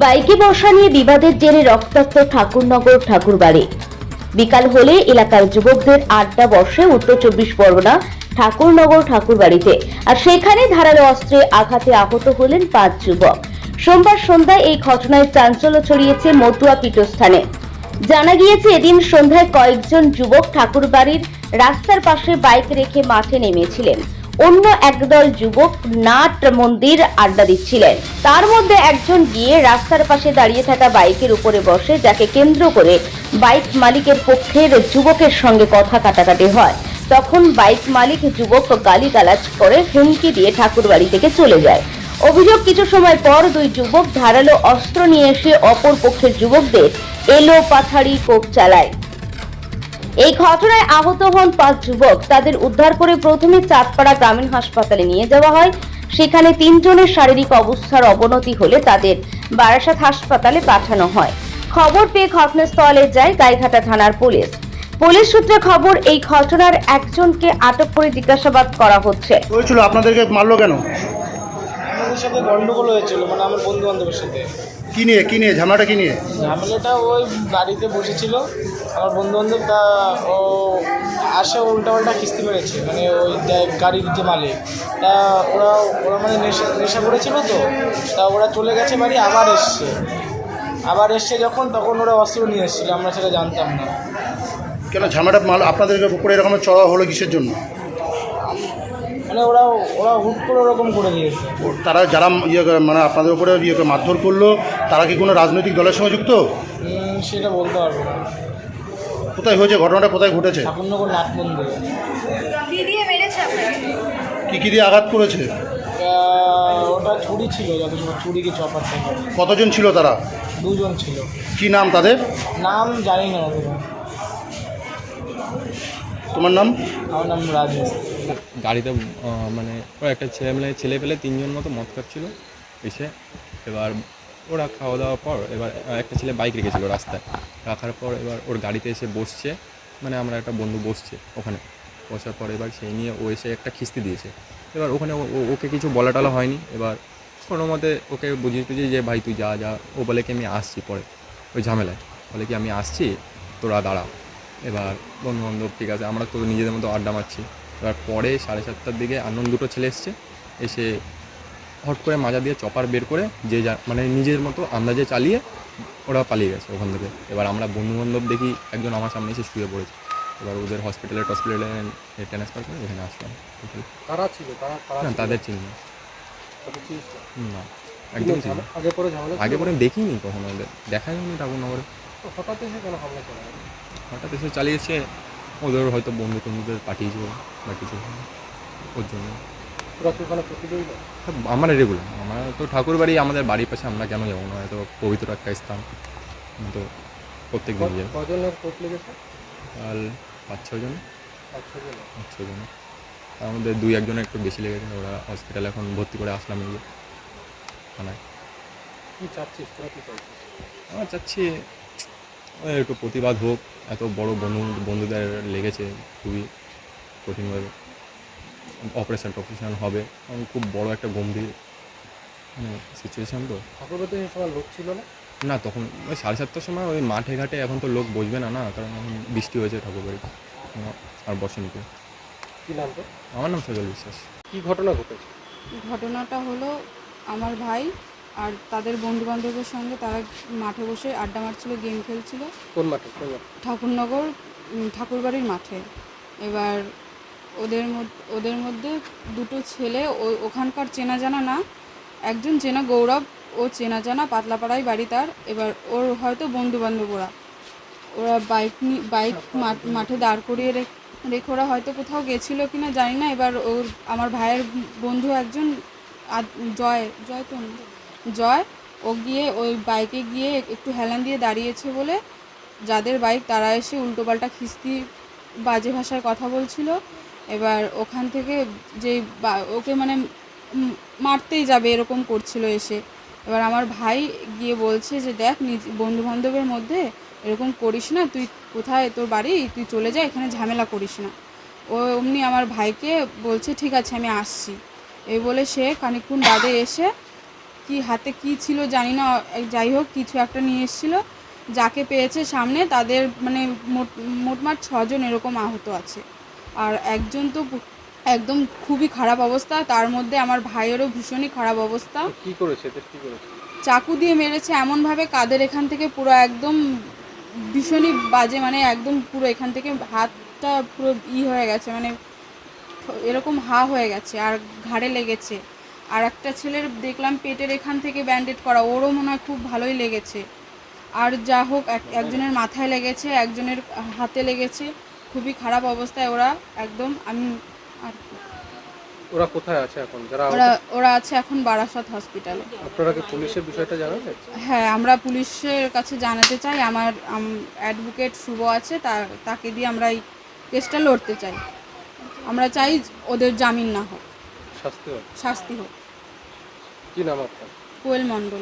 বাইকে বসা নিয়ে বিবাদের জেরে রক্তাক্ত ঠাকুরনগর ঠাকুরবাড়ি। বিকাল হলে এলাকার যুবকদের আড্ডা বসে উত্তর চব্বিশ পরগনা ঠাকুরনগর ঠাকুরবাড়িতে। আর সেখানে ধারালো অস্ত্রে আঘাতে আহত হলেন পাঁচ যুবক। সোমবার সন্ধ্যায় এই ঘটনায় চাঞ্চল্য ছড়িয়েছে মতুয়া পীঠস্থানে। জানা গিয়েছে, এদিন সন্ধ্যায় কয়েকজন যুবক ঠাকুরবাড়ির রাস্তার পাশে বাইক রেখে মাঠে নেমেছিলেন। অন্য একদল যুবক নাট মন্দির আড্ডা দিচ্ছিলেন। তার মধ্যে একজন গিয়ে রাস্তার পাশে দাঁড়িয়ে থাকা বাইকের উপরে বসে, যাকে কেন্দ্র করে বাইক মালিকের পক্ষের যুবকের সঙ্গে কথা কাটাকাটি হয়। তখন বাইক মালিক যুবক গালি গালিগালাজ করে হুমকি দিয়ে ঠাকুরবাড়ি থেকে চলে যায়। অভিযোগ কিছু সময় পর দুই যুবক ধারালো অস্ত্র নিয়ে এসে অপর পক্ষের যুবকদের এলো পাথাড়ি কোপ চালায়। এই ঘটনায় আহত হন পাঁচ যুবক। তাদের উদ্ধার করে প্রথমে চাঁদপাড়া গ্রামীণ হাসপাতালে নিয়ে যাওয়া হয়। সেখানে তিনজনের শারীরিক অবস্থার অবনতি হলে তাদের বারাসাত হাসপাতালে পাঠানো হয়। খবর পেয়ে ঘটনাস্থলে যায় গাইঘাটা থানার পুলিশ। পুলিশ সূত্রে খবর এই ঘটনার একজনকে আটক করে জিজ্ঞাসাবাদ করা হচ্ছে। হয়েছিল? আপনাদেরকে মারলো কেন? আমাদের সাথে গন্ডগোল হয়েছিল মানে আমার বন্ধু বান্ধবের সাথে। কি নিয়ে কি নিয়ে ঝামেলাটা কি নিয়ে? ঝামেলাটা ওই গাড়িতে বসেছিল। আমার বন্ধু বান্ধব তা ও আসে উল্টা পাল্টা কিস্তি মেরেছে। মানে ওই গাড়ির যে মালিক তা ওরা ওরা মানে নেশা নেশা করেছিল তো। তা ওরা চলে গেছে বাড়ি আবার এসছে। আবার এসছে যখন তখন ওরা অস্ত্র নিয়ে এসেছিল। আমরা সেটা জানতাম না। কেন ঝামেলাটা মাল আপনাদেরকে উপরে এরকম চড়া হলো কিসের জন্য? ওরা ওরা হুট করে ওরকম করে দিয়েছে। ও- তারা যারা ইয়ে মানে আপনাদের উপরে ইয়ে করে মারধর করল তারা কি কোনো রাজনৈতিক দলের সঙ্গে যুক্ত? উম, সেটা বলতে পারব না। কোথায় হয়েছে? ঘটনাটা কোথায় ঘটেছে? ঠাকুরনগর নাট মন্দিরে। কি কি দিয়ে আঘাত করেছে? আহ, ওটা ছুরি ছিল যত সময় ছুরি কি চপার থেকে কতজন ছিল তারা? দুজন ছিল। কি নাম তাদের? নাম জানি না ওদের তোমার নাম? আমার নাম রাজেশ। গাড়িতে মানে ওরা একটা ছেলে মেলে ছেলে পেলে তিনজন মতো মদ খাচ্ছিলো। এসে এবার ওরা খাওয়া দাওয়ার পর এবার একটা ছেলে বাইক রেখেছিল রাস্তায়। রাখার পর এবার ওর গাড়িতে এসে বসছে। মানে আমরা একটা বন্ধু বসছে ওখানে। বসার পর এবার সেই নিয়ে ও এসে একটা খিস্তি দিয়েছে। এবার ওখানে ওকে কিছু বলা টলা হয়নি। এবার কোনো মতে ওকে বুঝিয়ে টুঝিয়ে যে, ভাই, তুই যা যা। ও বলে কি, আমি আসছি পরে। ওই ঝামেলায়। বলে কি, আমি আসছি, তোরা দাঁড়া। এবার বন্ধু বান্ধব ঠিক আছে, আমরা তো নিজেদের মতো আড্ডা মারছি। এবার পরে সাড়ে সাতটার দিকে আনন্দ দুটো ছেলে এসছে। এসে হট করে মাজা দিয়ে চপার বের করে যে যা মানে নিজের মতো আন্দাজে চালিয়ে ওরা পালিয়ে গেছে ওখান থেকে। এবার আমরা বন্ধু বান্ধব দেখি একজন আমার সামনে এসে শুয়ে পড়েছে। এবার ওদের হসপিটালে টসপিটালে ট্রান্সফার করে এখানে আসলাম। কারা ছিল? তারা না তাদের চিনি না। চিনি না। আগে পরে আগে পরে দেখিনি কখনো। ওদের দেখা যায়নি ঠাকুরনগরে হঠাৎ এসে কেন হামলা করে হঠাৎ এসে চালিয়েছে ওদের হয়তো বন্ধু টন্ধুদের পাঠিয়েছিল বা কিছু ওর জন্য। ওখানে প্রতিযোগী রেগুলার আমার তো ঠাকুর বাড়ি আমাদের বাড়ির পাশে আমরা কেন যাব না? এত পবিত্র একটা স্থান। তো প্রত্যেক দিন লেগেছে? কাল পাঁচ ছজন পাঁচ ছজন তার মধ্যে দুই একজনের একটু বেশি লেগেছে ওরা হসপিটালে এখন ভর্তি করে আসলাম এই থানায়। কি চাচ্ছিস? তোরা আমরা চাচ্ছি একটু প্রতিবাদ হোক। এত বড় বন্ধু বন্ধুদের লেগেছে খুবই কঠিনভাবে অপারেশন টপারেশন হবে। কারণ খুব বড় একটা গম্ভীর মানে সিচুয়েশান তো। ঠাকুরবাড়িতে সময় লোক ছিল না? না তখন ওই সাড়ে সাতটার সময় ওই মাঠে ঘাটে এখন তো লোক বসবে না না? কারণ এখন বৃষ্টি হয়েছে ঠাকুর বাড়িতে আর বসেনিতে কি নাম তো আমার নাম সজল বিশ্বাস। কি ঘটনা ঘটেছে? ঘটনাটা হলো আমার ভাই আর তাদের বন্ধু বান্ধবের সঙ্গে তারা মাঠে বসে আড্ডা মারছিল গেম খেলছিল। কোন মাঠে? কোন মাঠে? ঠাকুরনগর উম, ঠাকুরবাড়ির মাঠে। এবার ওদের মধ্যে ওদের মধ্যে দুটো ছেলে ও- ওখানকার চেনা জানা না একজন চেনা গৌরব ও চেনা জানা পাতলাপাড়ায় বাড়ি তার। এবার ওর হয়তো বন্ধু বান্ধব ওরা। ওরা বাইক নি- বাইক মাঠ- মাঠে দাঁড় করিয়ে রেখ- রেখে ওরা হয়তো কোথাও গেছিল কিনা জানি না। এবার ওর আমার ভাইয়ের বন্ধু একজন আদ- জয় জয় তো? জয়, ও গিয়ে ওই বাইকে গিয়ে একটু হেলান দিয়ে দাঁড়িয়েছে বলে যাদের বাইক তারা এসে উল্টোপাল্টা খিস্তি বাজে ভাষায় কথা বলছিল। এবার ওখান থেকে যে ওকে মানে মারতেই যাবে এরকম করছিল এসে। এবার আমার ভাই গিয়ে বলছে যে, দেখ, নিজ বন্ধু বান্ধবের মধ্যে এরকম করিস না, তুই কোথায় তোর বাড়ি? তুই চলে যা, এখানে ঝামেলা করিস না। ও অমনি আমার ভাইকে বলছে, ঠিক আছে, আমি আসছি। এই বলে সে খানিকক্ষণ বাদে এসে কি হাতে কি ছিল জানি না যাই হোক কিছু একটা নিয়ে এসেছিল। যাকে পেয়েছে সামনে তাদের মানে মোট মোটমাট ছজন এরকম আহত আছে। আর একজন তো একদম খুবই খারাপ অবস্থা। তার মধ্যে আমার ভাইয়েরও ভীষণই খারাপ অবস্থা। কি করেছে? কি করেছে? চাকু দিয়ে মেরেছে এমনভাবে কাদের এখান থেকে পুরো একদম ভীষণই বাজে মানে একদম পুরো এখান থেকে হাতটা পুরো ই হয়ে গেছে মানে এরকম হা হয়ে গেছে আর ঘাড়ে লেগেছে। আর একটা ছেলের দেখলাম পেটের এখান থেকে ব্যান্ডেড করা ওরও মনে হয় খুব ভালোই লেগেছে। আর যা হোক এক- একজনের মাথায় লেগেছে একজনের হাতে লেগেছে খুবই খারাপ অবস্থায় ওরা একদম আমি আর ওরা কোথায় আছে এখন? যারা ওরা ওরা আছে এখন বারাসত হসপিটালে আপনারা কি পুলিশের বিষয়টা জানাবেন হ্যাঁ আমরা পুলিশের কাছে জানাতে চাই। আমার অ্যাডভোকেট শুভ আছে তাকে দিয়ে আমরা এই কেসটা লড়তে চাই। আমরা চাই ওদের জামিন না হোক। শাস্তি হবে শাস্তি হোক। কি নাম আপনার? কোয়েল মণ্ডল।